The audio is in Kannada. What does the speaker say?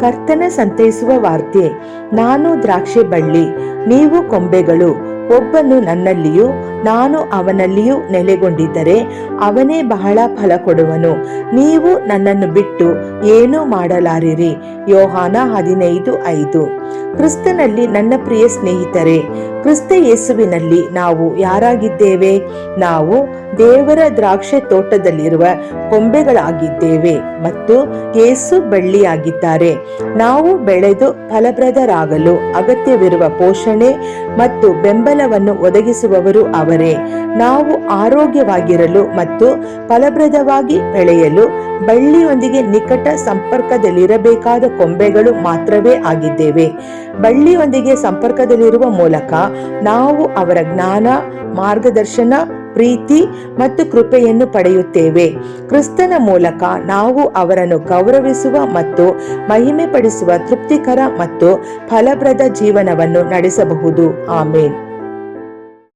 ಕರ್ತನ ಸಂತೈಸುವ ವಾರ್ತೆ, ನಾನು ದ್ರಾಕ್ಷಿ ಬಳ್ಳಿ, ನೀವು ಕೊಂಬೆಗಳು. ಒಬ್ಬನು ನನ್ನಲ್ಲಿಯೂ, ನಾನು ಅವನಲ್ಲಿಯೂ ನೆಲೆಗೊಂಡಿದ್ದರೆ ಅವನೇ ಬಹಳ ಫಲ ಕೊಡುವನು. ನೀವು ನನ್ನನ್ನು ಬಿಟ್ಟು ಏನೂ ಮಾಡಲಾರಿರಿ. ಯೋಹಾನ ಹದಿನೈದು ಐದು. ಕ್ರಿಸ್ತನಲ್ಲಿ ನನ್ನ ಪ್ರಿಯ ಸ್ನೇಹಿತರೆ ಕ್ರಿಸ್ತ ಯೇಸುವಿನಲ್ಲಿ ನಾವು ಯಾರಾಗಿದ್ದೇವೆ? ನಾವು ದೇವರ ದ್ರಾಕ್ಷೆ ತೋಟದಲ್ಲಿರುವ ಕೊಂಬೆಗಳಾಗಿದ್ದೇವೆ ಮತ್ತು ಯೇಸು ಬಳ್ಳಿಯಾಗಿದ್ದಾರೆ. ನಾವು ಬೆಳೆದು ಫಲಪ್ರದರಾಗಲು ಅಗತ್ಯವಿರುವ ಪೋಷಣೆ ಮತ್ತು ಬೆಂಬಲವನ್ನು ಒದಗಿಸುವವರು ಅವರೇ. ನಾವು ಆರೋಗ್ಯವಾಗಿರಲು ಮತ್ತು ಫಲಪ್ರದವಾಗಿ ಬೆಳೆಯಲು ಬಳ್ಳಿಯೊಂದಿಗೆ ನಿಕಟ ಸಂಪರ್ಕದಲ್ಲಿರಬೇಕಾದ ಕೊಂಬೆಗಳು ಮಾತ್ರವೇ ಆಗಿದ್ದೇವೆ. ಬಳ್ಳಿಯೊಂದಿಗೆ ಸಂಪರ್ಕದಲ್ಲಿರುವ ಮೂಲಕ ನಾವು ಅವರ ಜ್ಞಾನ, ಮಾರ್ಗದರ್ಶನ, ಪ್ರೀತಿ ಮತ್ತು ಕೃಪೆಯನ್ನು ಪಡೆಯುತ್ತೇವೆ. ಕ್ರಿಸ್ತನ ಮೂಲಕ ನಾವು ಅವರನ್ನು ಗೌರವಿಸುವ ಮತ್ತು ಮಹಿಮೆ ಪಡಿಸುವ ತೃಪ್ತಿಕರ ಮತ್ತು ಫಲಪ್ರದ ಜೀವನವನ್ನು ನಡೆಸಬಹುದು. ಆಮೇನ್.